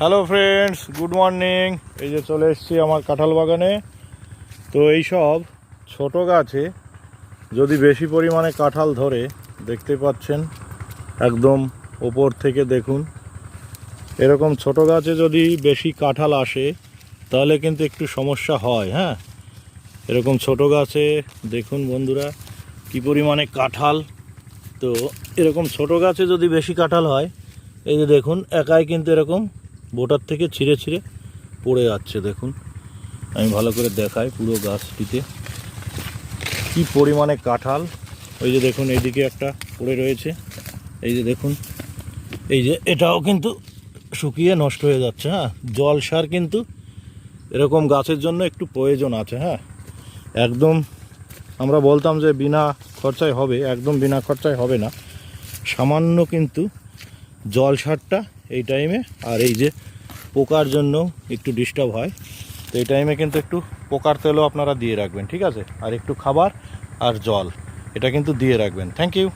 Hello friends good morning এই যে চলে এসেছি আমার কাঁঠাল বাগানে। তো এই সব ছোট গাছে যদি বেশি পরিমাণে কাঁঠাল ধরে, দেখতে পাচ্ছেন, একদম ওপর থেকে দেখুন। এরকম ছোট গাছে যদি বেশি কাঁঠাল আসে, তাহলে কিন্তু একটু সমস্যা হয় হ্যাঁ? এরকম ছোট গাছে, দেখুন বন্ধুরা, কি পরিমাণে কাঁঠাল। তো এরকম ছোট গাছে যদি বেশি কাঁঠাল হয়, এই যে দেখুন, একাই কিন্তু এরকম বোটার থেকে ছিঁড়ে ছিঁড়ে পড়ে যাচ্ছে, দেখুন। আমি ভালো করে দেখাই পুরো গাছটিতে। কি পরিমাণে কাঁঠাল। ওই যে দেখুন, এইদিকে একটা পড়ে রয়েছে। এই যে দেখুন, এই যে এটাও কিন্তু শুকিয়ে নষ্ট হয়ে যাচ্ছে হ্যাঁ? জল সার কিন্তু এরকম গাছের জন্য একটু প্রয়োজন আছে হ্যাঁ? একদম আমরা বলতাম যে বিনা খরচায় হবে, একদম বিনা খরচায় হবে না। সামান্য কিন্তু জল সারটা এই টাইমে আর এই যে পোকার জন্য একটু ডিস্টার্ব হয়। তো এই টাইমে কিন্তু একটু পোকার তেলও আপনারা দিয়ে রাখবেন, ঠিক আছে? আর একটু খাবার আর জল, এটা কিন্তু দিয়ে রাখবেন। Thank you